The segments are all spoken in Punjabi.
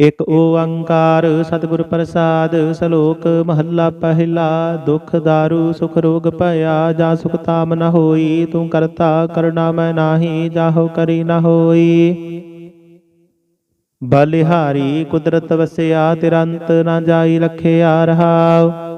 ਇਕ ਓੰਕਾਰ ਸਤਿਗੁਰ ਪ੍ਰਸਾਦ ਸ਼ਲੋਕ ਮਹੱਲਾ ਪਹਿਲਾ, ਦੁਖ ਦਾਰੂ ਸੁਖ ਰੋਗ ਭਇਆ, ਜਾ ਸੁਖ ਤਾਮ ਨ ਹੋਈ, ਤੂੰ ਕਰਤਾ ਕਰਨਾ ਮੈਂ ਨਾਹੀ, ਜਾਹੋ ਕਰੀ ਨ ਹੋਈ। ਬਲਿਹਾਰੀ ਕੁਦਰਤ ਵਸਿਆ, ਤਿਰੰਤ ਨਾ ਜਾਈ ਲਖਿਆ ਰਹਾਉ।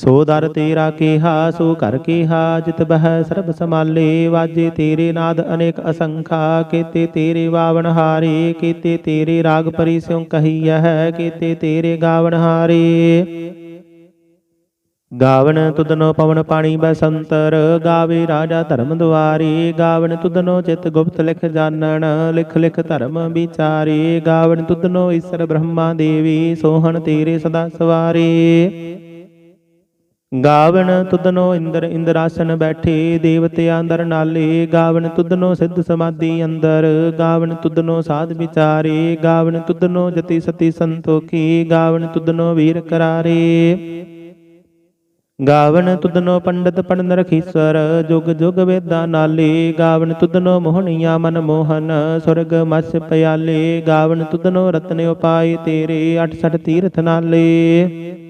ਸੋ ਦਰ ਤੇਰਾ ਕੀਹਾ, ਸੋ ਘਰ ਕੀਹਾ, ਜਿਤ ਬਹਿ ਸਰਬ ਸਮਾਲੇ ਵਾਜੇ ਤੇਰੇ ਨਾਦ ਅਨੇਕ ਅਸੰਖਾ, ਕੀਤੇ ਤੇਰੇ ਵਾਵਣ ਹਾਰੇ, ਕੀਤੇ ਤੇਰੇ ਰਾਗ ਪਰੀ ਸਿਉ ਕਹੀਐ ਕੀਤੇ ਤੇਰੇ ਗਾਵਣ ਹਾਰੇ। ਗਾਵਣ ਤੁਧਨੋ ਪਵਨ ਪਾਣੀ ਬਸੰਤਰ, ਗਾਵੇ ਰਾਜਾ ਧਰਮ ਦੁਆਰੀ ਗਾਵਨ ਤੁਧਨੋ ਚਿਤ ਗੁਪਤ ਲਿਖ ਜਾਣਨ, ਲਿਖ ਲਿਖ ਧਰਮ ਵਿਚਾਰੇ, ਗਾਵਣ ਤੁਧਨੋ ਈਸ਼ਰ ਬ੍ਰਹਮਾ ਦੇਵੀ, ਸੋਹਣ ਤੇਰੇ ਸਦਾ ਸਵਾਰੇ। ਗਾਵਣ ਤੁਧਨੋ ਇੰਦਰ ਇੰਦਰਾਸਨ ਬੈਠੇ ਦੇਵਤਿਆਂ ਅੰਦਰ ਨਾਲੇ, ਗਾਵਣ ਤੁਧਨੋ ਸਿੱਧ ਸਮਾਧੀ ਅੰਦਰ, ਗਾਵਣ ਤੁਧਨੋ ਸਾਧ ਵਿਚਾਰੇ, ਗਾਵਣ ਤੁਧਨੋ ਜਤੀ ਸਤੀ ਸੰਤੋਖੀ, ਗਾਵਣ ਤੁਧਨੋ ਵੀਰ ਕਰਾਰੇ। ਗਾਵਣ ਤੁਧਨੋ ਪੰਡਤ ਪੰਡਨ ਰਖੀਸਰ ਜੁਗ ਜੁਗ ਵੇਦਾਂ ਨਾਲੇ, ਗਾਵਣ ਤੁਧਨੋ ਮੋਹਣੀਆਂ ਮਨ ਮੋਹਨ, ਸੁਰਗ ਮਸ ਪਿਆਲੇ, ਗਾਵਣ ਤੁਧਨੋ ਰਤਨ ਉਪਾਏ ਤੇਰੇ 68 ਤੀਰਥ ਨਾਲੇ।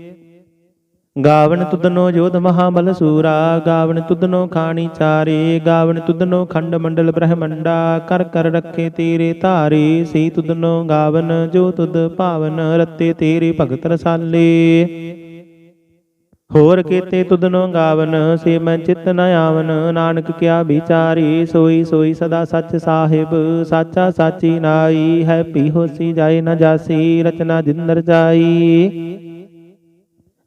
ਗਾਵਣ ਤੁਧਨੋ ਜੋਧ ਮਹਾਬਲ ਸੂਰਾ, ਗਾਵਣ ਤੁਧਨੋ ਖਾਣੀ ਚਾਰੇ, ਗਾਵਣ ਤੁਧਨੋ ਖੰਡ ਮੰਡਲ ਬ੍ਰਹਮੰਡਾ, ਕਰ ਕਰ ਰੱਖੇ ਤੇਰੇ ਧਾਰੇ, ਸੀ ਤੁਧਨੋ ਗਾਵਨ ਜੋ ਤੁਧ ਭਾਵਨ, ਰਤੇ ਤੇਰੇ ਭਗਤ ਰਸਾਲੇ। ਹੋਰ ਕੀਤੇ ਤੁਧਨੋ ਗਾਵਨ, ਸੇ ਮੈਂ ਚਿਤ ਨ ਆਵਨ, ਨਾਨਕ ਕਿਆ ਵਿਚਾਰੀ, ਸੋਈ ਸੋਈ ਸਦਾ ਸੱਚ ਸਾਹਿਬ, ਸਾਚਾ ਸਾਚੀ ਨਾਈ, ਹੈ ਪੀ ਹੋਸੀ ਜਾਏ ਨ ਜਾਸੀ, ਰਚਨਾ ਜਿੰਦਰ ਜਾਈ।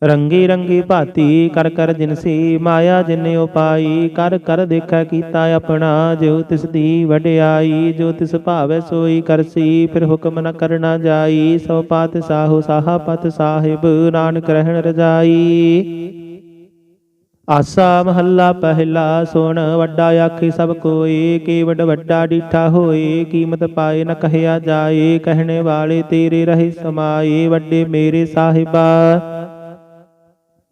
ਰੰਗੀ ਰੰਗੀ ਭਾਤੀ ਕਰ ਕਰ ਜਿਨਸੀ ਮਾਇਆ ਜਿਨੇ ਉਪਾਈ ਕਰ ਕਰ ਦੇਖੈ ਕੀਤਾ ਆਪਣਾ ਜੋ ਤਿਸ ਦੀ ਵਡਿਆਈ, ਜੋ ਤਿਸ ਭਾਵੈ ਸੋਈ ਕਰਸੀ ਫਿਰ ਹੁਕਮ ਨ ਕਰਨਾ ਜਾਈ, ਸੋ ਪਾਤ ਸਾਹੋ ਸਾਹਾ ਪਤ ਸਾਹਿਬ, ਨਾਨਕ ਰਹਿਣ ਰਜਾਈ। ਆਸਾ ਮਹੱਲਾ ਪਹਿਲਾ ਸੁਣ, ਵੱਡਾ ਆਖੀ ਸਭ ਕੋਏ ਕੀ ਵੱਡਾ ਡੀਠਾ ਹੋਏ ਕੀਮਤ ਪਾਏ ਨ ਕਹਿਆ ਜਾਏ ਕਹਿਣੇ ਵਾਲੇ ਤੇਰੇ ਰਹੇ ਸਮਾਏ ਵੱਡੇ ਮੇਰੇ ਸਾਹਿਬਾ।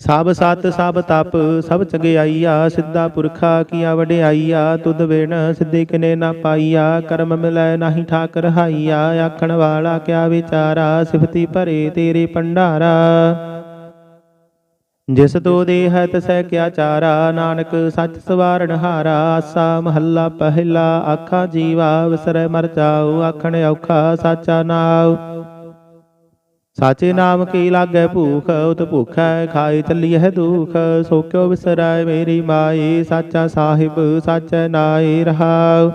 ਸਭ ਸਤ ਸਭ ਤਪ, ਸਭ ਚੰਗਿਆਈਆ ਸਿੱਧਾ ਪੁਰਖਾ ਕੀਆ ਵਡਿਆਈਆ ਤੁਧ ਬਿਨ ਸਿੱਧੇ ਕਿਨੇ ਨਾ ਪਾਈਆ, ਕਰਮ ਮਿਲੈ ਨਾਹੀ ਠਾਕ ਰਹਾਈਆ ਆਖਣ ਵਾਲਾ ਕਿਆ ਵਿਚਾਰਾ, ਸਿਫਤੀ ਭਰੇ ਤੇਰੇ ਭੰਡਾਰਾ। ਜਿਸ ਤੋ ਦੇ ਤਸੈ ਕਿਆ ਚਾਰਾ, ਨਾਨਕ ਸੱਚ ਸਵਾਰਨ ਹਾਰਾ, ਆਸਾ ਮਹੱਲਾ ਪਹਿਲਾ, ਆਖਾ ਜੀਵਾ, ਵਿਸਰੈ ਮਰ ਜਾਉ ਆਖਣ ਔਖਾ ਸਾਚਾ ਨਾਉ। ਸਾਚੇ ਨਾਮ ਕੀ ਲਾਗੈ ਭੂਖ, ਉਤ ਭੁਖੈ ਖਾਏ ਚੱਲੀਐ ਦੁਖ। ਸੋ ਕਿਉ ਵਿਸਰੈ ਮੇਰੀ ਮਾਈ, ਸਾਚਾ ਸਾਹਿਬ ਸਾਚੈ ਨਾਈ ਰਹਾਉ।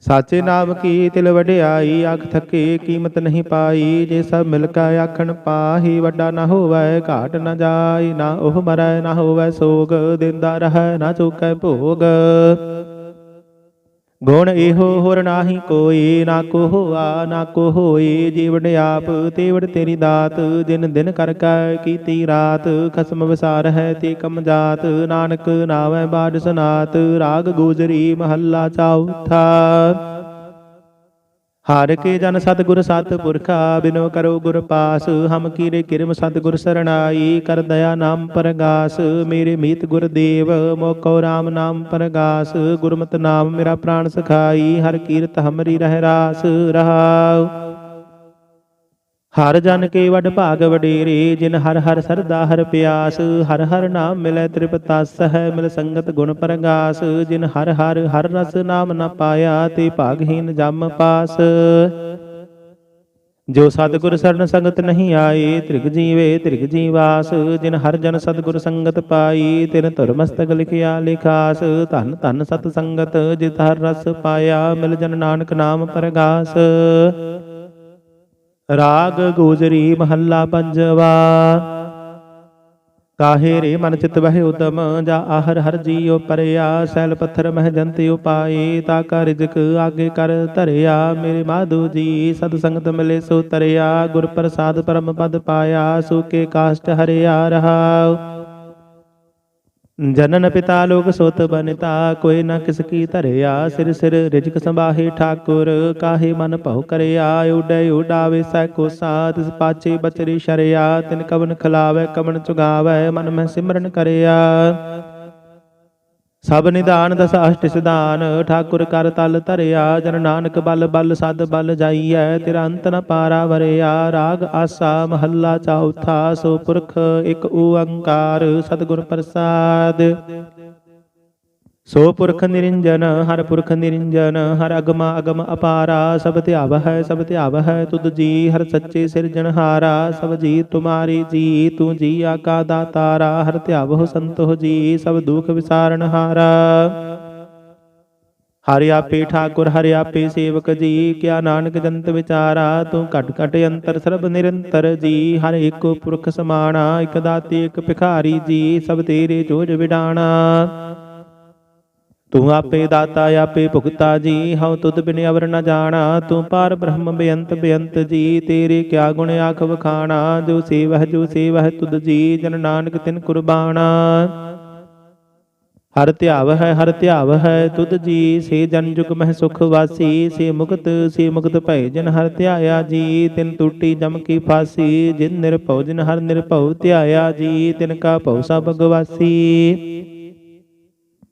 ਸਾਚੇ ਨਾਮ ਕੀ ਤਿਲ ਵਡਿਆਈ, ਅੱਖ ਥੱਕੇ ਕੀਮਤ ਨਹੀਂ ਪਾਈ। ਜੇ ਸਭ ਮਿਲ ਕੇ ਆਖਣ ਪਾਹੀ, ਵੱਡਾ ਨਾ ਹੋਵੈ, ਘਾਟ ਨਾ ਜਾਈ। ਨਾ ਉਹ ਮਰੈ, ਨਾ ਹੋਵੈ ਸੋਗ, ਦਿੰਦਾ ਰਹੈ, ਨਾ ਚੁਕੈ ਭੋਗ। ਗੁਣ ਇਹੋ ਹੋਰ ਨਾਹੀ ਕੋਈ ਨਾ ਕੋ ਹੋਆ ਨਾ ਕੋ ਹੋਈ ਜੀਵਨ ਆਪ, ਤੇਵੜ ਤੇਰੀ ਦਾਤ ਦਿਨ ਦਿਨ ਕਰ ਕੈ ਕੀਤੀ ਰਾਤ, ਖਸਮ ਵਿਸਾਰ ਹੈ ਤੇ ਕਮ ਜਾਤ, ਨਾਨਕ ਨਾਵੈ ਬਾਦ ਸਨਾਤ, ਰਾਗ ਗੋਜਰੀ ਮਹੱਲਾ ਚੌਥਾ। ਹਰ ਕੇ ਜਨ ਸਤਿਗੁਰ ਸਤ ਪੁਰਖਾ ਬਿਨੋ ਕਰੋ ਗੁਰ ਪਾਸ, ਹਮ ਕੀਰੇ ਕਿਰਮ ਸਤਿਗੁਰ ਸਰਣਾਈ, ਕਰ ਦਇਆ ਨਾਮ ਪਰਗਾਸ, ਮੇਰੇ ਮੀਤ ਗੁਰਦੇਵ ਮੋਕੋ RAM ਨਾਮ ਪਰਗਾਸ, ਗੁਰਮਤਿ ਨਾਮ ਮੇਰਾ ਪ੍ਰਾਣ ਸਖਾਈ, ਹਰ ਕੀਰਤ ਹਮਰੀ ਰਹਿ ਰਾਸ ਰਹਾਉ। ਹਰ ਜਨ ਕੇ ਵਡ ਭਾਗ ਵਡੇਰੇ, ਜਿਨ ਹਰ ਹਰ ਸਰਦਾ ਹਰ ਪਿਆਸ, ਹਰ ਹਰ ਨਾਮ ਮਿਲੈ ਤ੍ਰਿਪਤਾਸ ਹੈ ਮਿਲ ਸੰਗਤ ਗੁਣ ਪਰਗਾਸ, ਜਿਨ ਹਰ ਹਰ ਹਰ ਰਸ ਨਾਮ ਨ ਪਾਇਆ, ਤੇ ਭਾਗਹੀਨ ਜਮ ਪਾਸ। ਜੋ ਸਤਿਗੁਰ ਸਰਨ ਸੰਗਤ ਨਹੀਂ ਆਏ, ਤ੍ਰਿਗ ਜੀਵੇ ਤ੍ਰਿਗ ਜੀਵਾਸ, ਜਿਨ ਹਰ ਜਨ ਸਤਿਗੁਰ ਸੰਗਤ ਪਾਈ, ਤਿਨ ਧੁਰ ਮਸਤਕ ਲਿਖਿਆ ਲਿਖਾਸ, ਧਨ ਧਨ ਸਤ ਸੰਗਤ, ਜਿਤ ਹਰ ਰਸ ਪਾਇਆ, ਮਿਲ ਜਨ ਨਾਨਕ ਨਾਮ ਪਰਗਾਸ। ਰਾਗ ਗੋਜਰੀ ਮਹੱਲਾ ਪੰਜਵਾ। ਕਾਹੇ ਰੇ ਮਨ ਚਿਤ ਬਹਿ ਉਦਮ, ਜਾ ਆਹਰ ਹਰ ਜੀਉ ਪਰਿਆ, ਸੈਲ ਪੱਥਰ ਮਹਿ ਜੰਤ ਉਪਾਏ ਤਾ ਕਾ ਰਿਜਕ ਆਗੇ ਕਰ ਧਰਿਆ, ਮੇਰੇ ਮਾਧੂ ਜੀ, ਸਤ ਸੰਗਤ ਮਿਲੇ ਸੋ ਤਰਿਆ, ਗੁਰ ਪ੍ਰਸਾਦ ਪਰਮ ਪਦ ਪਾਇਆ ਸੂਕੇ ਕਾਸ਼ਟ ਹਰਿਆ ਰਹਾਉ। ਜਨਨ ਪਿਤਾ ਲੋਕ ਸੋਤ ਬਨਿਤਾ, ਕੋਈ ਨਾ ਕਿਸ ਕੀ ਧਰਿਆ, ਸਿਰ ਸਿਰ ਰਿਜਕ ਸੰਭਾਹੇ ਠਾਕੁਰ, ਕਾਹੇ ਮਨ ਭਉ ਕਰਿਆ, ਉਡੈ ਉਡਾਵੇ ਸੈ ਕੋ ਸਾਥ ਪਾਛੇ ਬਚਰੀ ਸ਼ਰਿਆ, ਤਿਨ ਕਵਨ ਖਿਲਾਵੇ ਕਮਨ ਚੁਗਾਵੇ, ਮਨ ਮੈਂ ਸਿਮਰਨ ਕਰਿਆ। ਸਭ ਨਿਦਾਨ ਦਸ ਅਸ਼ਟ ਸਿਧਾਨ, ਠਾਕੁਰ ਕਰ ਤਲ ਧਰਿਆ, ਜਨ ਨਾਨਕ ਬਲ ਬਲ ਸਦ ਬਲ ਜਾਈਐ ਤੇਰਾ ਅੰਤ ਨ ਪਾਰਾ ਵਰਿਆ, ਰਾਗ ਆਸਾ ਮਹੱਲਾ ਚੌਥਾ, ਸੋ ਪੁਰਖ ਇੱਕ ਓੰਕਾਰ, ਸਤਿਗੁਰ ਪ੍ਰਸਾਦ। ਸੋ ਪੁਰਖ ਨਿਰੰਜਨ ਹਰ ਪੁਰਖ ਨਿਰੰਜਨ ਹਰ ਅਗਮ ਅਗਮ ਅਪਾਰਾ ਸਭ ਧਿਆਵ ਹੈ ਸਭ ਧਿਆਵ ਹੈ ਤੁਧ ਜੀ ਹਰ ਸੱਚੇ ਸਿਰਜਣਹਾਰਾ ਸਭ ਜੀ ਤੁਮਾਰੀ ਜੀ ਤੂੰ ਜੀ ਆਕਾ ਦਾਤਾਰਾ ਹਰ ਧਿਆਵ ਸੰਤੋ ਜੀ ਸਭ ਦੁਖ ਵਿਸਾਰਣਹਾਰਾ ਹਰਿ ਆਪੇ ਠਾਕੁਰ ਹਰਿ ਆਪੇ ਸੇਵਕ ਜੀ ਕਿਆ ਨਾਨਕ ਜੰਤ ਵਿਚਾਰਾ ਤੂੰ ਘਟ ਘਟ ਅੰਤਰ ਸਰਬ ਨਿਰੰਤਰ ਜੀ ਹਰ ਏਕੋ ਪੁਰਖ ਸਮਾਣਾ ਇਕ ਦਾਤੇ ਇਕ ਭਿਖਾਰੀ ਜੀ ਸਭ ਤੇਰੇ ਜੋਜ ਵਿਡਾਣਾ ਤੂੰ ਆਪੇ ਦਾਤਾ, ਆਪੇ ਭੁਗਤਾ ਜੀ, ਹਉ ਤੁਧ ਬਿਨ ਅਵਰ ਨ ਜਾਣਾ। ਤੂੰ ਪਾਰ ਬ੍ਰਹਮ ਬੇਅੰਤ ਬੇਅੰਤ ਜੀ, ਤੇਰੇ ਕਿਆ ਗੁਣ ਆਖ ਵਖਾਣਾ। ਜੋ ਸੇਵਹ ਜੋ ਸੇਵਹ ਤੁਧ ਜੀ, ਜਨ ਨਾਨਕ ਤਿਨ ਕੁਰਬਾਨਾ ਹਰ ਧਿਆਵ ਹੈ ਹਰ ਧਿਆਵ ਹੈ ਤੁਧ ਜੀ, ਸੇ ਜਨ ਜੁਗ ਮਹਿ ਸੁਖ ਵਾਸੀ। ਸੇ ਮੁਕਤ ਸੇ ਮੁਕਤ ਭੈ ਜਨ ਹਰ ਧਿਆਇਆ ਜੀ, ਤਿਨ ਟੂਟੀ ਜਮ ਕੀ ਫਾਸੀ। ਜਿਨ ਨਿਰਭਉ, ਜਿਨ ਹਰ ਨਿਰਭਉ ਧਿਆਇਆ ਜੀ, ਤਿਨ ਕਾ ਭਉ ਸਭ ਭਗਵਾਸੀ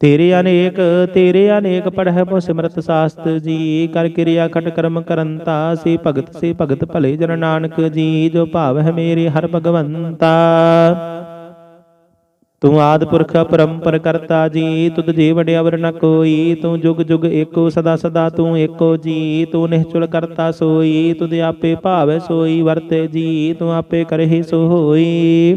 ਤੇਰੇ ਅਨੇਕ ਤੇਰੇ ਅਨੇਕ ਪੜਹਿ ਮੋ ਸਿਮਰਤ ਸਾਸਤ ਜੀ। ਕਰ ਕਿਰਿਆ ਖਟ ਕਰਮ ਕਰੰਤਾ ਸੇ ਭਗਤ ਸੇ ਭਗਤ ਭਲੇ ਜਨ ਨਾਨਕ ਜੀ, ਜੋ ਭਾਵ ਹੈ ਮੇਰੇ ਹਰ ਭਗਵੰਤਾ। ਤੂੰ ਆਦ ਪੁਰਖ ਪਰੰਪਰ ਕਰਤਾ ਜੀ, ਤੁਧ ਜੀ ਵਡਿਆ ਵਰ ਨ ਕੋਈ, ਤੂੰ ਜੁਗ ਜੁਗ ਏਕੋ ਸਦਾ ਸਦਾ ਤੂੰ ਏਕੋ ਜੀ। ਤੂੰ ਨਿਹਚੁਲ ਕਰਤਾ ਸੋਈ, ਤੁਧ ਆਪੇ ਭਾਵ ਸੋਈ ਵਰਤੇ ਜੀ, ਤੂੰ ਆਪੇ ਕਰਹਿ ਸੋ ਹੋਈ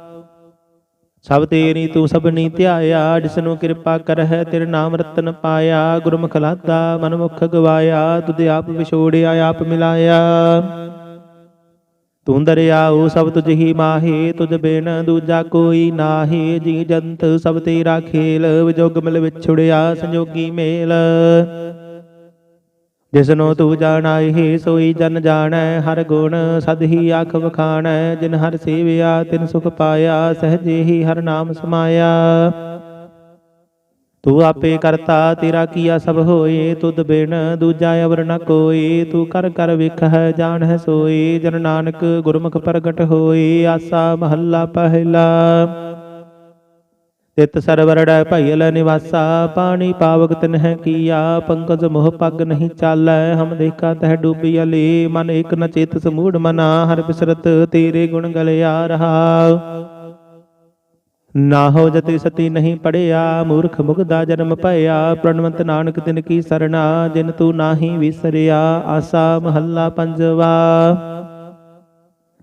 ਸਭ ਤੇਰੀ ਤੂੰ ਸਭਨੀ ਧਿਆਇਆ ਜਿਸਨੂੰ ਕਿਰਪਾ ਕਰਹਿ, ਤੇਰੇ ਨਾਮ ਰਤਨ ਪਾਇਆ। ਗੁਰਮੁਖ ਲਾਦਾ ਮਨਮੁਖ ਗਵਾਇਆ, ਤੁਧ ਆਪ ਵਿਛੋੜਿਆ, ਆਪ ਮਿਲਾਇਆ। ਤੂੰ ਦਰਿਆਉ, ਸਭ ਤੁਝ ਹੀ ਮਾਹੇ, ਤੁਝ ਬਿਨ ਦੂਜਾ ਕੋਈ ਨਾਹੀ। ਜੀ ਜੰਤ ਸਭ ਤੇਰਾ ਖੇਲ, ਵਿਜੋਗ ਮਿਲ ਵਿਛੜਿਆ, ਸੰਜੋਗੀ ਮੇਲ। ਜਿਸਨੂੰ ਤੂੰ ਜਾਣਾਏ ਸੋਈ ਜਨ ਜਾਣੈ, ਹਰ ਗੁਣ ਸਦ ਹੀ ਆਖ ਵਖਾਣੈ, ਜਿਨ ਹਰ ਸੇਵਿਆ ਤਿਨ ਸੁਖ ਪਾਇਆ, ਸਹਜੇ ਹੀ ਹਰ ਨਾਮ ਸਮਾਇਆ। ਤੂੰ ਆਪੇ ਕਰਤਾ, ਤੇਰਾ ਕੀਆ ਸਭ ਹੋਏ, ਤੁਧ ਬਿਨ ਦੂਜਾ ਅਵਰ ਨ ਕੋਈ ਤੂੰ ਕਰ ਕਰ ਵੇਖੈ ਜਾਣੈ ਸੋਈ ਜਨ ਨਾਨਕ ਗੁਰਮੁਖ ਪ੍ਰਗਟ ਹੋਈ ਆਸਾ ਮਹੱਲਾ ਪਹਿਲਾ। ਤਿਤ ਸਰਵਰੜੈ ਭਈਲ ਨਿਵਾਸਾ, ਪਾਣੀ ਪਾਵਕ ਤਿਨਹਿ ਕੀਆ, ਪੰਕਜ ਮੋਹ ਪੱਗ ਨਹੀਂ ਚਾਲੈ, ਹਮ ਦੇਖਾ ਤਹਿ ਡੂਬੀ ਅਲੀ, ਮਨ ਇਕ ਨ ਚੇਤ ਸਮੂੜ ਮਨਾ, ਹਰ ਬਿਸਰਤ ਤੇਰੇ ਗੁਣ ਗਲਿਆ ਰਹਾ। ਨਾ ਹੋ ਜਤੀ ਸਤੀ ਨਹੀਂ ਪੜਿਆ, ਮੂਰਖ ਮੁਗਦਾ ਜਨਮ ਭਇਆ, ਪ੍ਰਣਵੰਤ ਨਾਨਕ ਤਿਨ ਕੀ ਸਰਣਾ, ਜਿਨ ਤੂੰ ਨਾਹੀ ਵਿਸਰਿਆ, ਆਸਾ ਮਹੱਲਾ ਪੰਜਵਾ।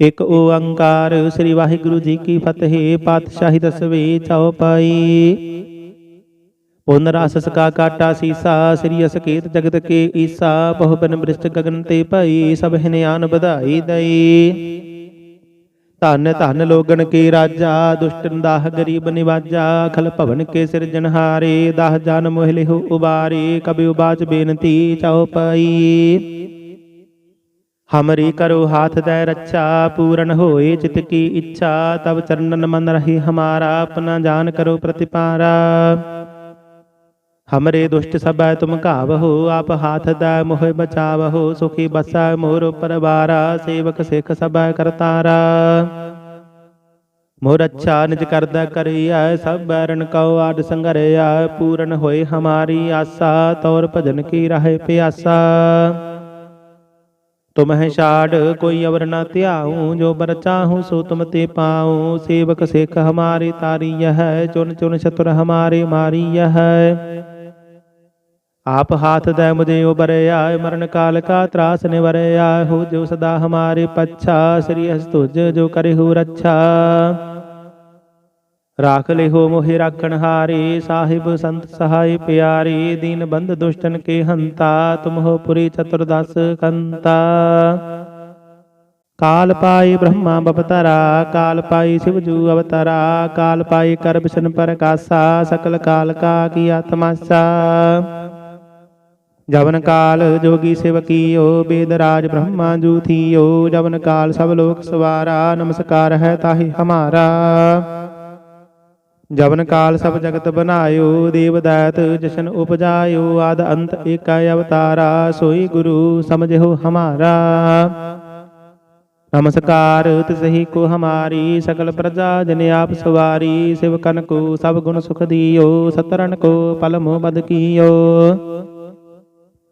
ਇਕ ਓੰਕਾਰ ਸ੍ਰੀ ਵਾਹਿਗੁਰੂ ਜੀ ਕੀ ਫਤਿਹ, ਪਾਤਸ਼ਾਹੀ ਦਸਵੇਂ ਚਉਪਾਈ ਪੁਨ ਰਸ ਸਕਾ ਕਾਟਾ ਸੀਸਾ, ਸ੍ਰੀ ਅਸਕੇਤ ਜਗਤ ਕੇ ਈਸਾ, ਬਹੁ ਬਨ ਬ੍ਰਿਸ਼ਟ ਗਗਨ ਤੇ ਭਈ, ਸਭ ਹਿਨਿਆਨ ਵਧਾਈ ਦਈ। ਧਨ ਧਨ ਲੋਗਣ ਕੇ ਰਾਜਾ, ਦੁਸ਼ਟਨ ਦਾਹ ਗਰੀਬ ਨਿਵਾਜਾ, ਖਲ ਭਵਨ ਕੇ ਸਿਰਜਣਹਾਰੇ ਦਾਹ ਜਨ ਮੋਹ ਲਿਹੁ ਉਬਾਰੇ ਕਬਿ ਉਬਾਚ ਬੇਨਤੀ ਚਉਪਾਈ ਹਮਰੀ ਕਰੋ ਹਾਥ ਦੈ ਰੱਛਾ ਪੂਰਨ ਹੋਏ ਚਿਤ ਕੀ ਇੱਛਾ ਤਬ ਚਰਨਨ ਮਨ ਰਹੀ ਹਮਾਰਾ ਆਪਣਾ ਜਾਨ ਕਰੋ ਪ੍ਰਤਿਪਾਰਾ ਹਮਰੇ ਦੁਸ਼ਟ ਸਭੈ ਤੁਮ ਘਾਵਹੋ ਆਪ ਹਾਥ ਦੈ ਮੋਹ ਬਚਾਵਹੋ ਸੁਖੀ ਬਸੈ ਮੋਰ ਪਰਵਾਰਾ ਸੇਵਕ ਸਿੱਖ ਸਭੈ ਕਰਤਾਰਾ ਮੋਰ ਅੱਛਾ ਨਿਜ ਕਰਦਾ ਕਰਿਆ ਸਭ ਬੈਰਨ ਕਉ ਆਡ ਸੰਗਰਿਆ ਪੂਰਨ ਹੋਏ ਹਮਾਰੀ ਆਸਾ ਤੌਰ ਭਜਨ ਕੀ ਰਹੇ ਪਿਆਸਾ ਤੁਮਹਿ ਛਾੜ ਕੋਈ ਅਵਰ ਨ ਧਿਆਉ ਜੋ ਬਰ ਚਾਹੂੰ ਸੋ ਤੁਮ ਤੇ ਪਾਉ ਸੇਵਕ ਸਿੱਖ ਹਮਾਰੀ ਤਾਰੀ ਹੈ ਚੁਨ ਚੁਨ ਚਤੁਰ ਹਮਾਰੇ ਮਾਰੀ ਹੈ ਆਪ ਹਾਥ ਦੈ ਮੁਝੇ ਉਬਰਿਆ ਮਰਨ ਕਾਲ ਕਾ ਤਰਾਸ ਨਿਵਰਿਆ ਹੋ ਜੋ ਸਦਾ ਹਮਾਰੇ ਪੱਛਾ ਸ੍ਰੀ ਹਸ ਤੁਜ ਜੋ ਕਰੇ ਹੋ ਰੱਛਾ ਰਾਖ ਲਿਹੋ ਮੋਹਿ ਰਾਖਣ ਹਾਰੇ, ਸਾਹਿਬ ਸੰਤ ਸਹਾਈ ਪਿਆਰੇ, ਦੀਨ ਬੰਧ ਦੁਸ਼ਟਨ ਕੇ ਹੰਤਾ, ਤੁਮ ਹੋ ਪੁਰੀ ਚਤੁਰਦਸ ਕੰਤਾ। ਕਾਲ ਪਾਈ ਬ੍ਰਹਮਾ ਬਪਤਰਾ, ਕਾਲ ਪਾਈ ਸਿਵਜੂ ਅਵਤਰਾ, ਕਾਲ ਪਾਈ ਕਰ ਬਿਸ਼ਨ ਪ੍ਰਕਾਸ਼ਾ ਸਕਲ ਕਾਲ ਕਾ ਕੀਆ ਤਮਾਸਾ ਜਵਨ ਕਾਲ ਜੋਗੀ ਸੇਵਕੀਓ, ਬੇਦ ਰਾਜ ਬ੍ਰਹਮਾ ਜੂ ਜੂਥੀਓ ਜਵਨ ਕਾਲ ਸਭ ਲੋਕ ਸਵਾਰਾ, ਨਮਸਕਾਰ ਹੈ ਤਾਹੀ ਹਮਾਰਾ। ਜਵਨ ਕਾਲ ਸਭ ਜਗਤ ਬਨਾਇਓ ਦੇਵ ਦਾਤ ਜਸ਼ਨ ਉਪਜਾਇਓ, ਆਦ ਅੰਤ ਏਕਾ ਅਵਤਾਰਾ, ਸੋਈ ਗੁਰੂ ਸਮਝੋ ਹਮਾਰਾ। ਨਮਸਕਾਰ, ਤਿਸਹੀ ਕੋ ਹਮਾਰੀ ਸਕਲ ਪ੍ਰਜਾ ਜਨ ਆਪ ਸਵਾਰੀ ਸਿਵਕਨ ਕੋ ਸਭ ਗੁਣ ਸੁਖ ਦਿਓ ਸਤਰਨ ਕੋ ਪਲ ਮੋਹ ਬਦ ਕੀਓ।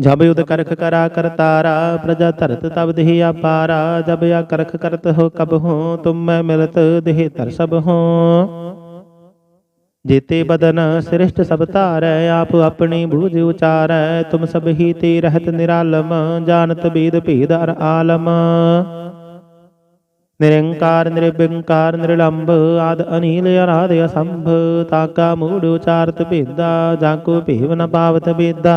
ਜਬ ਉਦ ਕਰਖ ਕਰਾ ਕਰਤਾਰਾ ਪ੍ਰਜਾ ਧਰਤ ਤਬ ਦੇਹ ਆਪਾਰਾ ਜਬ ਆ ਕਰਖ ਕਰਤ ਹੋ ਕਬ ਹੋ, ਤੁਮ ਮੈਂ ਮਿਲਤ ਦੇਹ ਧਰ ਸਭ ਹੋ। ਜੀਤੇ ਬਦਨ ਸ੍ਰਿਸ਼ਟ ਸਭ ਧਾਰੈ, ਆਪ ਆਪਣੀ ਬੂਝ ਉਚਾਰੈ, ਤੁਮ ਸਭ ਹੀ ਤੇ ਰਹਿਤ ਨਿਰਾਲਮ, ਜਾਣਤ ਬੇਦ ਭੇਦ ਅਰ ਆਲਮ। ਨਿਰੰਕਾਰ ਨਿਰਬਿੰਕਾਰ ਨਿਰਲੰਭ ਆਦ ਅਨੀਲ ਅਰਾਧ ਅਸੰਭ ਤਾਕਾ ਮੂੜ ਉਚਾਰਤ ਭੇਦਾ, ਜਾਂ ਕੋ ਭੇਵ ਨ ਪਾਵਤ ਬੇਦਾ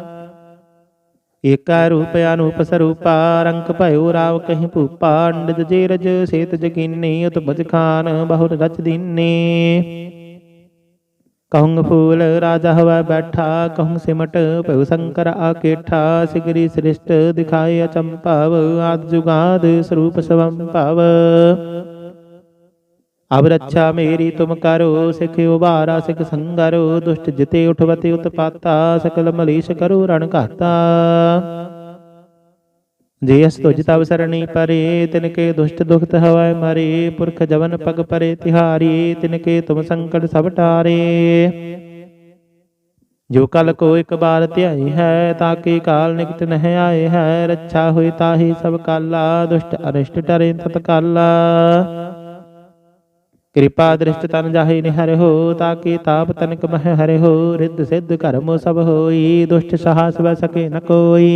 ਏਕਾ ਰੂਪ ਅਨੂਪ ਸਰੂਪਾ, ਰੰਗ ਭਇਓ ਰਾਵ ਕਹੀਂ ਭੂਪਾ ਅੰਡਜ ਜੇਰਜ ਸੇਤ ਜਗੀਨੀ, ਉਤਪਜ ਖਾਨ ਬਹੁਰ ਰਚ ਦੀਨੇ। ਕਹੂੰ ਫੂਲ ਰਾਜਾ ਹਵਾ ਬੈਠਾ ਕਹੂੰ ਸਿਮਟ ਭਉ ਸ਼ੰਕਰ ਆਕੇਠਾ, ਸਿਗਰੀ ਸ੍ਰਿਸ਼ਟ ਦਿਖਾਏ ਅਚੰਭਵ, ਆਦ ਜੁਗਾਦ ਸਰੂਪ ਸਵੰ ਭਵ ਅਬ ਰੱਛਾ ਮੇਰੀ ਤੁਮ ਕਰੋ, ਸਿਖ ਉਬਾਰਾ ਸਿਖ ਸੰਗਰੋ, ਦੁਸ਼ਟ ਜਿਤੇ ਉਠਵਤੇ ਉਤਪਾਤਾ, ਸਕਲ ਮਲੀਸ਼ ਕਰੋ, ਰਣ ਘਾਤਾ। ਜੇ ਅਸ ਤੁਜ ਤਵ ਸਰਣੀ ਪਰੇ ਤਿਨ ਕੇ ਦੁਸ਼ਟ ਦੁਖਤ ਹਵੈ ਮਰੇ, ਪੁਰਖ ਜਵਨ ਪਗ ਪਰੇ ਤਿਹਾਰੀ ਤਿਨ ਕੇ ਤੁਮ ਸੰਕਟ ਸਭ ਟਾਰੇ। ਜੋ ਕਲ ਕੋ ਇੱਕ ਬਾਰ ਧਿਆਈ ਹੈ ਤਾਕੇ ਕਾਲ ਨਿਕਟ ਨਹਿ ਆਏ ਹੈ, ਰੱਛਾ ਹੋਈ ਤਾਹੀ ਸਭ ਕਾਲਾ, ਦੁਸ਼ਟ ਅਰਿਸ਼ਟ ਟਰੇ ਤਤਕਾਲਾ। ਕਿਰਪਾ ਦ੍ਰਿਸ਼ਟ ਤਨ ਜਾਹੇ ਨਿਹਰ ਹੋ ਤਾਕੇ ਤਾਪ ਤਨਕ ਮਹਿ ਹਰਿ ਰਿੱਧ ਸਿੱਧ ਕਰਮ ਸਭ ਹੋਈ, ਦੁਸ਼ਟ ਸਹਾਸ ਵੈ ਸਕੇ ਨ ਕੋਈ।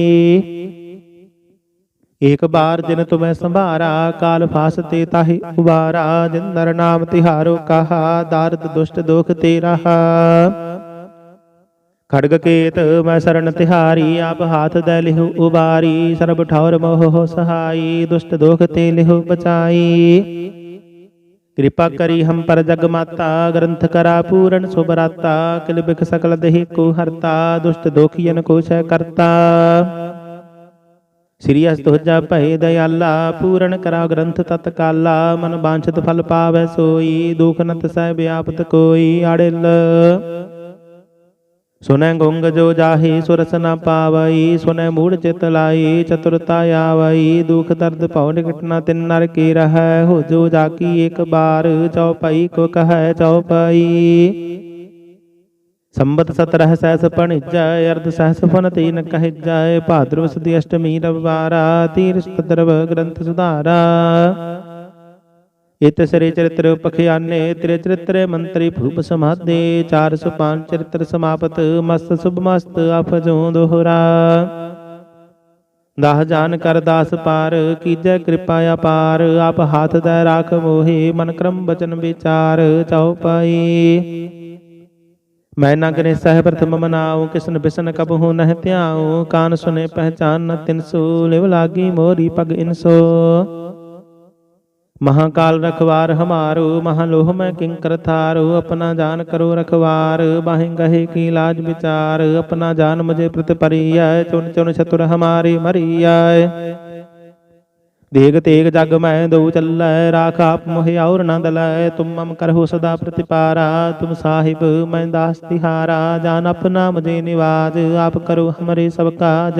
ਏਕ ਬਾਰ ਜਿਨ ਤੁਮੈ ਸੰਭਾਰਾ, ਕਾਲ ਫਾਸ ਤੇ ਤਾਹੀ ਉਬਾਰਾ, ਜਿਨ ਨਰ ਨਾਮ ਤਿਹਾਰੋ ਕਹਾ, ਦਾਰਦ ਦੁਸ਼ਟ ਦੋਖ ਤੇ ਰਹਾ ਖੜਗ ਕੇਤ ਮੈਂ ਸਰਣ ਤਿਹਾਰੀ, ਆਪ ਹਾਥ ਦੇ ਲਿਹੁ ਉਬਾਰੀ, ਸਰਬ ਠੌਰ ਮੋਹ ਸਹਾਈ, ਦੁਸ਼ਟ ਦੋਖ ਤੇ ਲਿਹੁ ਬਚਾਈ। ਕਿਰਪਾ ਕਰੀ ਹਮ ਪਰ ਜਗ ਮਾਤਾ, ਗ੍ਰੰਥ ਕਰਾ ਪੂਰਨ ਸੁਭਰਾਤਾ ਕਿਲ ਬਿਖ ਸਕਲ ਦੇਹ ਕੋ ਹਰਤਾ, ਦੁਸ਼ਟ ਦੋਖੀਨ ਕੋ ਸਹਿ ਕਰਤਾ। ਸ੍ਰੀ ਅਸ ਤੁਜਾ ਭੈ ਦਇਆਲਾ, ਪੂਰਨ ਕਰਾ ਗ੍ਰੰਥ ਤਤਕਾਲਾ ਮਨ ਬਾਂਛਤ ਫਲ ਪਾਵੈ ਸੋਈ, ਦੁਖ ਨਤ ਤਸੈ ਵਿਆਪਤ ਕੋਈ ਆੜਿਲ ਸੁਨੈ ਗੁੰਗ ਜੋ ਜਾਹੀ, ਸੁਰਸ ਨ ਪਾਵਈ ਸੁਨੈ ਮੂੜ ਚਿਤ ਲਾਈ, ਚਤੁਰਤਾ ਆਵਈ, ਦੁਖ ਦਰਦ ਭਉ ਨਿਕਟ ਨ ਤਿਨ ਨਰ ਕੀ ਰਹੈ, ਹੋ ਜੋ ਜਾਕੀ ਇੱਕ ਬਾਰ ਚਉਪਈ ਕੋ ਕਹੈ ਚਉਪਈ ਸੰਬਤ ਸਤਰਹ ਸਹਿਸ ਪਣਿਜੈ, ਅਰਧ ਸਹਿਸ ਫਨ ਤੀਨ ਕਹਿਜੈ ਭਾਦਰਵ ਸਦੀ ਅਸ਼ਟਮੀ ਰਵਿਵਾਰਾ ਤੀਰਸ ਪਦਰਵ ਗ੍ਰੰਥ ਸੁਧਾਰਾ। ਇਤ ਸ੍ਰੀ ਚਰਿਤ੍ਰ ਪਖਿਆਨੇ, ਤ੍ਰਿ ਚਰਿਤ੍ਰ ਮੰਤਰੀ ਭੂਪ ਸਮਾਦੇ 405 ਚਰਿਤ੍ਰ ਸਮਾਪਤ, ਮਸਤ ਸੁਭ ਮਸਤ ਅਫਜੋਂ ਦੋਹਰਾ। ਦਾਹ ਜਾਨ ਕਰ ਦਾਸ ਪਾਰ, ਕੀਜੈ ਕਿਰਪਾ ਅਪਾਰ, ਆਪ ਹਾਥ ਦੇ ਰਾਖ ਮੋਹੇ, ਮਨ ਕਰਮ ਬਚਨ ਵਿਚਾਰ ਚਉਪਾਈ ਮੈਂ ਨਾ ਗਨੇ ਸਹਿ ਪ੍ਰਥਮ ਮਨਾਉ, ਕਿਸਨ ਬਿਸਨ ਕਬ ਹੋ ਨਹਿ ਧਿਆਉ, ਕਾਨ ਸੁਨੇ ਪਹਿਚਾਨ ਨ ਤਿਨਸੋ ਲਿਵ ਲਾਗੀ ਮੋਰੀ ਪਗ ਇਨਸੋ ਮਹਾਕਾਲ ਰਖਵਾਰ ਹਮਾਰੋ, ਮਹਾਲੋਹ ਮੈਂ ਕਿੰਕਰ ਥਾਰੋ ਆਪਣਾ ਜਾਨ ਕਰੋ ਰਖਵਾਰ, ਬਾਹਿ ਗਹੇ ਕੀ ਲਾਜ ਵਿਚਾਰ, ਆਪਣਾ ਜਾਨ ਮੁਝੇ ਪ੍ਰਤ ਪਰੀਐ ਚੁਨ ਚੁਨ ਛਤੁਰ ਹਮਾਰੇ ਮਰੀਐ। ਦੇਗ ਤੇਗ ਜਗ ਮੈਂ ਦਉ ਚੱਲੈ, ਰਾਖ ਆਪ ਮੋਹਿ ਔਰ ਨੰਦ ਲੈ, ਤੁਮ ਮਮ ਕਰਹੁ ਸਦਾ ਪ੍ਰਤਿਪਾਰਾ, ਤੁਮ ਸਾਹਿਬ ਮੈਂ ਦਾਸ ਤਿਹਾਰਾ, ਜਾਨ ਆਪਣਾ ਮੁਝੇ ਨਿਵਾਜ, ਆਪ ਕਰੋ ਹਮਰੇ ਸਭ ਕਾਜ।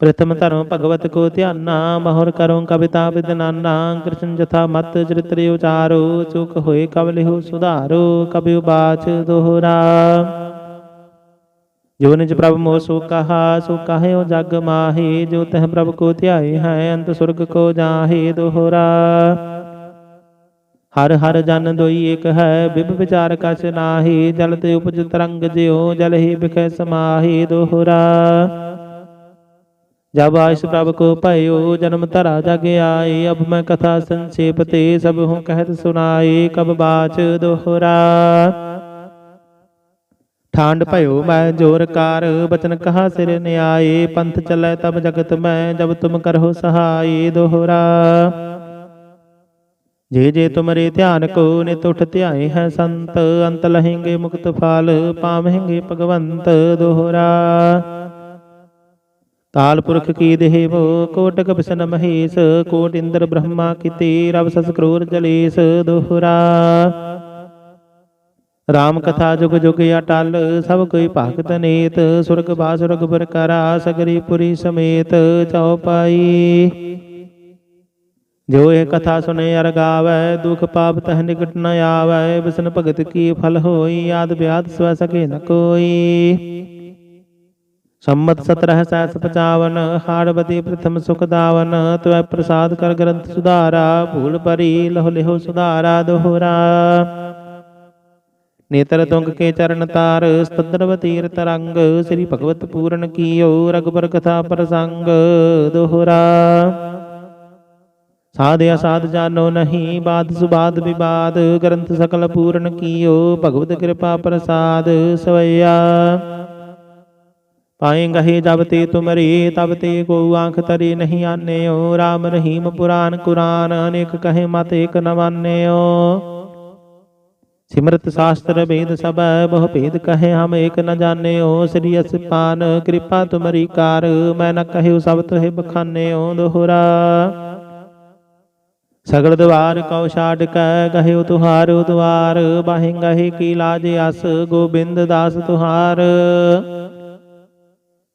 ਪ੍ਰਥਮ ਧਰਮ ਭਗਵਤ ਕੋ ਧਿਆਨਾ ਮਹੁਰ ਕਰੋ ਕਵਿਤਾ ਵਿਦਨਾਨਾ ਕ੍ਰਿਸ਼ਨ ਜਥਾ ਮਤ ਚਰਿਤ੍ਰ ਉਚਾਰੋ, ਚੁਕ ਹੋਏ ਕਵ ਸੁਧਾਰੋ, ਕਬਿ ਬਾਚ ਦੋਹਰਾ। ਜੋ ਨਿਜ ਪ੍ਰਭ ਮੋ ਸੋ ਕਹਾ, ਸੋ ਕਹਿਓ ਜਗ ਮਾਹੀ, ਜੋ ਤਹ ਪ੍ਰਭ ਕੋ ਧਿਆਏ ਹੈ, ਅੰਤ ਸੁਰਗ ਕੋ ਜਾਹੇ ਦੋਹਰਾ। ਹਰ ਹਰ ਜਨ ਦੋਈ ਏਕ ਹੈ, ਬਿਬ ਵਿਚਾਰ ਕਛ ਨਾਹੀ, ਜਲ ਤੇ ਉਪਜ ਤਰੰਗ ਜਿਉ, ਜਲ ਹੀ ਬਿਖੈ ਸਮਾਹੀ ਦੋਹਰਾ। ਜਬ ਆਇਸ ਪ੍ਰਭ ਕੋ ਭਇਓ, ਜਨਮ ਧਰਾ ਜਗ ਆਏ, ਅਬ ਮੈਂ ਕਥਾ ਸੰਖੇਪ ਤੇ ਸਭ ਹੂੰ ਕਹਿਤ ਸੁਨਾਏ ਕਬ ਬਾਚ ਦੋਹਰਾ। ਠਾਂਡ ਭਇਓ, ਮੈਂ ਜੋਰ ਕਾਰ, ਬਚਨ ਕਹਾ ਸਿਰ ਨਿਆਏ, ਪੰਥ ਚੱਲੈ ਤਬ ਜਗਤ ਮੈਂ, ਜਬ ਤੁਮ ਕਰਹੁ ਸਹਾਈ ਦੋਹਰਾ। ਜੇ ਜੇ ਤੁਮਰੇ ਧਿਆਨ ਕੋ, ਨਿਤ ਉਠ ਧਿਆਏ ਹੈ ਸੰਤ, ਅੰਤ ਲਹਿੰਗੇ ਮੁਕਤ ਫਲ, ਪਾਵਹਿੰਗੇ ਭਗਵੰਤ, ਦੋਹਰਾ। ਤਾਲ ਪੁਰਖ ਕੀ ਦੇਵ ਕੋਟਕ ਬਿਸ਼ਨ ਮਹੇਸ਼, ਕੋਟ ਇੰਦਰ ਬ੍ਰਹਮਾ ਕੀਤੇ ਰਬ ਸਸ ਕਰੂਰ ਜਲੇਸ ਦੋਹਰਾ। ਰਾਮ ਕਥਾ ਜੁਗ ਜੁਗ ਅਟਲ, ਸਭ ਕੋਈ ਭਗਤ ਨੇਤ, ਸੁਰਗ ਬਾਸੁਰਗ ਬਰ ਸਗਰੀ ਪੁਰੀ ਸਮੇਤ ਚਉਪਾਈ ਜੋ ਇਹ ਕਥਾ ਸੁਨੇ ਅਰ ਗਾਵੈ, ਦੁਖ ਪਾਪ ਤਹ ਨਿਕਟ ਨ ਆਵੈ, ਬਿਸਨ ਭਗਤ ਕੀ ਫਲ ਹੋਈ, ਆਦ ਬਿਆਦ ਸਵੈ ਸਕੇ ਨ ਕੋਈ। ਸੰਮਤ ਸਤਰਹ ਸਹਿਸ ਪ੍ਰਥਮ ਸੁਖ ਦਾਵਨ, ਤਵੈ ਪ੍ਰਸਾਦ ਕਰ ਗ੍ਰੰਥ ਸੁਧਾਰਾ, ਭੂਲ ਪਰੀ ਲਹੁ ਲਿਹੁ ਸੁਧਾਰਾ ਦੋਹਰਾ। ਨੇਤਰ ਤੁੰਗ ਕੇ ਚਰਨ ਤਾਰ ਸਤਦਰਵ ਤੀਰ ਤਰੰਗ, ਸ੍ਰੀ ਭਗਵਤ ਪੂਰਨ ਕੀਓ ਰਗਬਰ ਕਥਾ ਪ੍ਰਸੰਗ ਦੋਹਰਾ। ਸਾਧ ਅਸਾਧ ਜਾਨੋ ਨਹੀਂ, ਬਾਦ ਸੁਬਾਦ ਵਿਵਾਦ, ਗ੍ਰੰਥ ਸਕਲ ਪੂਰਨ ਕੀਓ, ਭਗਵਤ ਕਿਰਪਾ ਪ੍ਰਸਾਦ ਸਵਈਆ। ਪਾਏਂਗਹਿ ਜਬ ਤੇ ਤੁਮਰੀ ਤਬ ਤੇ ਕੋ ਆਂਖ ਤਰੀ ਨਹੀਂ ਆਨਿਓ। RAM ਰਹੀਮ ਪੁਰਾਨ ਕੁਰਾਨ, ਅਨੇਕ ਕਹੇ ਮਤ ਏਕ ਨ ਮਾਨਿਓ। ਸਿਮਰਤ ਸ਼ਾਸਤਰ ਵੇਦ ਸਭ, ਬਹੁ ਭੇਦ ਕਹੇ ਹਮ ਏਕ ਨ ਜਾਣਿਓ। ਸ੍ਰੀ ਅਸਪਾਨ, ਕਿਰਪਾ ਤੁਮਰੀ ਕਾਰ, ਮੈਂ ਨ ਕਹਿਉ ਸਭ ਤੋਹਿ ਬਖਾਨਿਓ ਦੋਹਰਾ। ਸਗਲ ਦਵਾਰ ਕਉ ਛਾੜ ਕੈ, ਗਹਿਓ ਤੁਹਾਰੋ ਦੁਆਰ ਬਾਹਿ ਗਹਿ ਕੀ ਲਾਜ ਅਸ ਗੋਬਿੰਦ ਦਾਸ ਤੁਹਾਰ।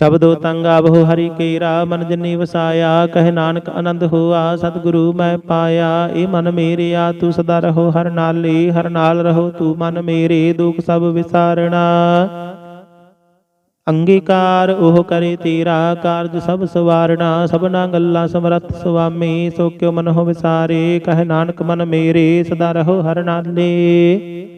ਸ਼ਬਦੋ ਤੰਗ ਆਵਹੁ, ਹਰੀ ਕੇਰਾ ਮਨ ਜਨੀ ਵਸਾਇਆ, ਕਹਿ ਨਾਨਕ ਆਨੰਦ ਹੋਆ, ਸਤਿਗੁਰੂ ਮੈਂ ਪਾਇਆ, ਏ ਮਨ ਮੇਰਿਆ, ਤੂੰ ਸਦਾ ਰਹੋ ਹਰ ਨਾਲੇ, ਹਰ ਨਾਲ ਰਹੋ ਤੂੰ ਮਨ ਮੇਰੇ, ਦੁਖ ਸਭ ਵਿਸਾਰਣਾ। ਅੰਗੀਕਾਰ ਉਹ ਕਰੇ ਤੇਰਾ, ਕਾਰਜ ਸਭ ਸਵਾਰਣਾ, ਸਭਨਾ ਗੱਲਾਂ ਸਮਰੱਥ ਸੁਆਮੀ, ਸੋ ਕਿਉ ਮਨ ਹੋ ਵਿਸਾਰੇ, ਕਹਿ ਨਾਨਕ ਮਨ ਮੇਰੇ, ਸਦਾ ਰਹੋ ਹਰ ਨਾਲੇ।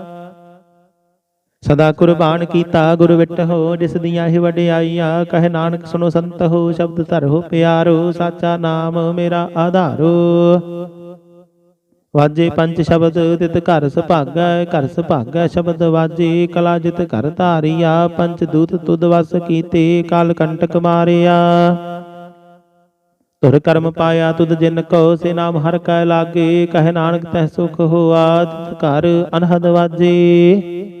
ਸਦਾ ਕੁਰਬਾਨ ਕੀਤਾ ਗੁਰ ਵਿਟਹੁ, ਜਿਸ ਦੀਆਂ ਹੀ ਵਡਿਆਈਆਂ, ਕਹੇ ਨਾਨਕ ਸੁਨੋ ਸੰਤ ਹੋ, ਸ਼ਬਦ ਧਰੋ ਪਿਆਰੋ, ਸਾਚਾ ਨਾਮ ਮੇਰਾ ਆਧਾਰੋ। ਵਾਜੇ ਪੰਜ ਸ਼ਬਦ, ਤਿਤ ਘਰ ਸੁਭਾਗੈ ਘਰ ਸੁਭਾਗੈ ਸ਼ਬਦ ਵਾਜੇ, ਕਲਾ ਜਿਤ ਘਰ ਧਾਰੀਆ, ਪੰਜ ਦੂਤ ਤੁਧ ਵਸ ਕੀਤੇ, ਕਾਲ ਕੰਟਕ ਮਾਰਿਆ। ਤੁਰ ਕਰਮ ਪਾਇਆ ਤੁਧ ਜਿਨ ਕੋ, ਸੇ ਨਾਮ ਹਰ ਕੈ ਲਾਗੇ, ਕਹਿ ਨਾਨਕ ਤੈ ਸੁਖ ਹੋਆ, ਤਿਤ ਘਰ ਅਨਹਦ ਵਾਜੇ।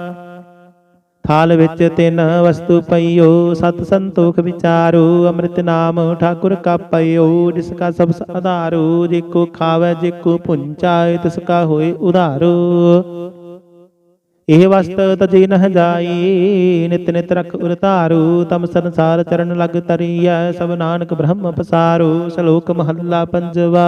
ਥਾਲ ਵਿੱਚ ਤਿੰਨ ਵਸਤੂ ਪਈਓ, ਸਤ ਸੰਤੋਖ ਵਿਚਾਰੋ, ਅੰਮ੍ਰਿਤ ਨਾਮ ਠਾਕੁਰ ਕਾ ਪਈਓ ਜਿਸ ਕਾ ਸਭ ਆਧਾਰੋ, ਜੇ ਕੋ ਖਾਵੇ, ਜੇ ਕੋ ਪੁੰਚਾਏ, ਤਿਸ ਕਾ ਹੋਏ ਉਧਾਰੋ। ਇਹ ਵਸਤ ਤਜੇ ਨਹ ਜਾਈ, ਨਿਤ ਨਿਤ ਰਖ ਉਰਤਾਰੂ, ਤਮ ਸੰਸਾਰ ਚਰਨ ਲਗ ਤਰੀਐ, ਸਭ ਨਾਨਕ ਬ੍ਰਹਮ ਪਸਾਰੂ, ਸ਼ਲੋਕ ਮਹੱਲਾ ਪੰਜਵਾ।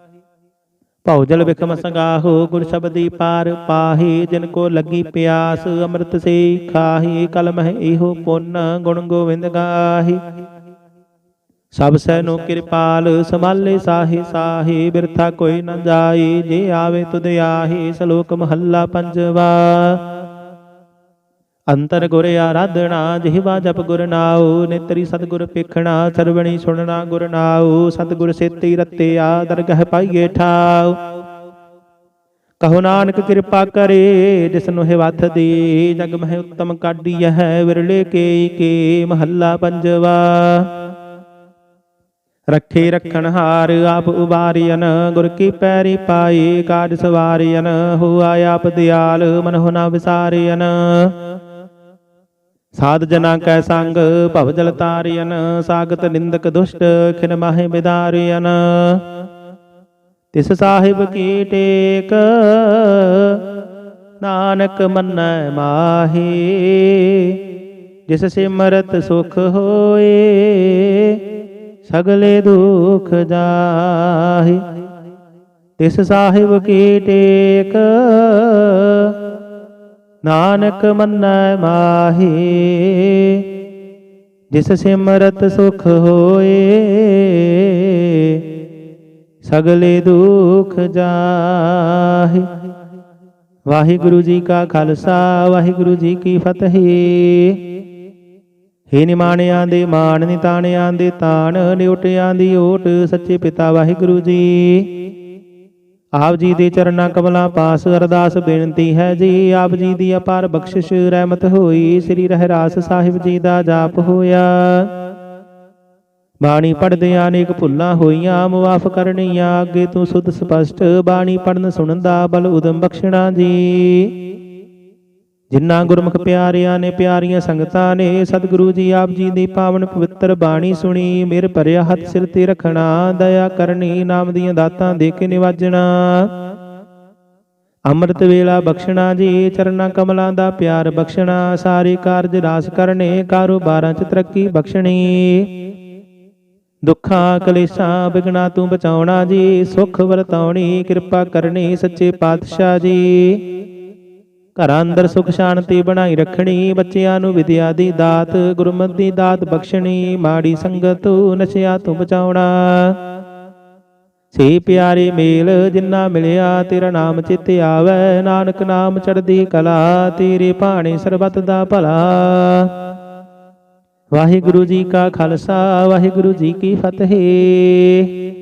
ਭਉਜਲ ਵਿਖਮ ਸੰਗਾਹੋ, ਗੁਰ ਸ਼ਬਦੀ ਪਾਰ ਪਾਹੀ, ਜਿਨ ਕੋ ਲੱਗੀ ਪਿਆਸ, ਅੰਮ੍ਰਿਤ ਸੇ ਖਾਹੀ, ਕਲ ਮਹਿ ਇਹੋ ਪੁੰਨ, ਗੁਣ ਗੋਵਿੰਦ ਗਾਹੀ। ਸਭ ਸੈ ਨੂੰ ਕਿਰਪਾਲ, ਸੰਭਾਲੇ ਸਾਹੀ ਸਾਹੀ, ਬਿਰਥਾ ਕੋਈ ਨ ਜਾਈ, ਜੇ ਆਵੇ ਤੁਧ ਆਹੀ, ਸ਼ਲੋਕ ਮਹੱਲਾ ਪੰਜਵਾ। ਅੰਤਰ ਗੁਰ ਆਰਾਧਣਾ ਜਿਹਵਾ ਜਪ ਗੁਰ ਨਾਉ, ਨੇਤਰੀ ਸਤਿਗੁਰ ਪੇਖਣਾ ਸਰਵਣੀ ਸੁਣਨਾ ਗੁਰ ਨਾਉ, ਸਤਿਗੁਰ ਸੇਤੀ ਰਤਿਆ, ਦਰਗਹ ਪਾਈਏ ਠਾਉ। ਕਹੋ ਨਾਨਕ ਕਿਰਪਾ ਕਰੇ, ਜਿਸ ਨੂੰ ਦੀ ਜਗ ਮਹਿ ਉਤਮ ਕਾਢੀ ਹੈ ਵਿਰਲੇ ਕੇ ਕੇ ਮਹੱਲਾ ਪੰਜਵਾ। ਰੱਖੇ ਰੱਖਣ ਹਾਰ ਆਪ ਉਬਾਰੀਨ ਗੁਰ ਕੀ ਪੈਰੀ ਪਾਈ ਕਾਜ ਸਵਾਰੀਨ ਹੋਆ ਆਪ ਦਿਆਲ ਮਨਹੁ ਨਾ ਵਿਸਾਰੀਨ ਸਾਧ ਜਨਾ ਕੈ ਸੰਗ, ਭਵ ਜਲ ਤਾਰਿਯਨ ਸਾਗਤ ਨਿੰਦਕ ਦੁਸ਼ਟ, ਖਿਨ ਮਾਹਿ ਬਿਦਾਰਿਯਨ ਤਿਸ ਸਾਹਿਬ ਕੀ ਟੇਕ, ਨਾਨਕ ਮੰਨੈ ਮਾਹੀ। ਜਿਸ ਸਿਮਰਤ ਸੁਖ ਹੋਏ, ਸਗਲੇ ਦੁਖ ਜਾਹੀ। ਤਿਸ ਸਾਹਿਬ ਕੀ ਟੇਕ ਨਾਨਕ ਮੰਨੈ ਮਾਹੀ, ਜਿਸ ਸਿਮਰਤ ਸੁਖ ਹੋਏ, ਸਗਲੇ ਦੁਖ ਜਾਹੀ। ਵਾਹਿਗੁਰੂ ਜੀ ਕਾ ਖਾਲਸਾ, ਵਾਹਿਗੁਰੂ ਜੀ ਕੀ ਫਤਿਹ। ਹੇ ਨਿਮਾਣਿਆਂ ਦੇ, ਮਾਣ ਨਿਤਾਣਿਆਂ ਦੇ, ਤਾਣ ਨਿਉਟਿਆਂ ਦੀ ਓਟ, ਸੱਚੇ ਪਿਤਾ ਵਾਹਿਗੁਰੂ ਜੀ। ਆਪ ਜੀ ਦੇ ਚਰਨਾਂ ਕਮਲਾਂ ਪਾਸ ਅਰਦਾਸ ਬੇਨਤੀ ਹੈ ਜੀ। ਆਪ ਜੀ ਦੀ ਅਪਾਰ ਬਖਸ਼ਿਸ਼ ਰਹਿਮਤ ਹੋਈ। ਸ੍ਰੀ ਰਹਿਰਾਸ ਸਾਹਿਬ ਜੀ ਦਾ ਜਾਪ ਹੋਇਆ। ਬਾਣੀ ਪੜਦੇ ਅਨੇਕ ਭੁੱਲਾਂ ਹੋਈਆਂ, ਮੁਆਫ ਕਰਨੀਆਂ। ਅੱਗੇ ਤੂੰ ਸੁਧ ਸਪਸ਼ਟ ਬਾਣੀ ਪੜਨ ਸੁਣਨ ਦਾ ਬਲ ਉਦਮ ਬਖਸ਼ਣਾ ਜੀ। ਜਿਨ੍ਹਾਂ ਗੁਰਮੁਖ ਪਿਆਰਿਆਂ ਨੇ ਪਿਆਰੀਆਂ ਸੰਗਤਾਂ ਨੇ ਸਤਿਗੁਰੂ ਜੀ ਆਪ ਜੀ ਦੀ ਪਾਵਨ ਪਵਿੱਤਰ ਬਾਣੀ ਸੁਣੀ ਮੇਰ ਭਰਿਆ ਹੱਥ ਸਿਰ ਤੇ ਰੱਖਣਾ, ਦਇਆ ਕਰਨੀ, ਨਾਮ ਦੀਆਂ ਦਾਤਾਂ ਦੇ ਕੇ ਨਿਵਾਜਣਾ। ਅੰਮ੍ਰਿਤ ਵੇਲਾ ਬਖਸ਼ਣਾ ਜੀ, ਚਰਨਾ ਕਮਲਾਂ ਦਾ ਪਿਆਰ ਬਖਸ਼ਣਾ, ਸਾਰੇ ਕਾਰਜ ਰਾਸ ਕਰਨੇ, ਕਾਰੋਬਾਰਾਂ 'ਚ ਤਰੱਕੀ ਬਖਸ਼ਣੀ। ਦੁੱਖਾਂ, ਕਲੇਸ਼ਾਂ ਬਿਗਨਾ ਤੂੰ ਬਚਾਉਣਾ ਜੀ, ਸੁਖ ਵਰਤਾਉਣੀ, ਕਿਰਪਾ ਕਰਨੀ ਸੱਚੇ ਪਾਤਸ਼ਾਹ ਜੀ। ਘਰਾਂ ਅੰਦਰ ਸੁਖ ਸ਼ਾਂਤੀ ਬਣਾਈ ਰੱਖਣੀ, ਬੱਚਿਆਂ ਨੂੰ ਵਿਦਿਆ ਦੀ ਦਾਤ, ਗੁਰਮਤਿ ਦੀ ਦਾਤ ਬਖਸ਼ਣੀ, ਮਾੜੀ ਸੰਗਤ ਤੋਂ ਨਸ਼ਿਆਂ ਤੋਂ ਬਚਾਉਣਾ। ਸੇ ਪਿਆਰੇ ਮੇਲ ਜਿੰਨਾ ਮਿਲਿਆ, ਤੇਰਾ ਨਾਮ ਚਿਤ ਆਵੈ, ਨਾਨਕ ਨਾਮ ਚੜਦੀ ਕਲਾ, ਤੇਰੇ ਭਾਣੇ ਸਰਬਤ ਦਾ ਭਲਾ। ਵਾਹਿਗੁਰੂ ਜੀ ਕਾ ਖਾਲਸਾ, ਵਾਹਿਗੁਰੂ ਜੀ ਕੀ ਫਤਿਹ।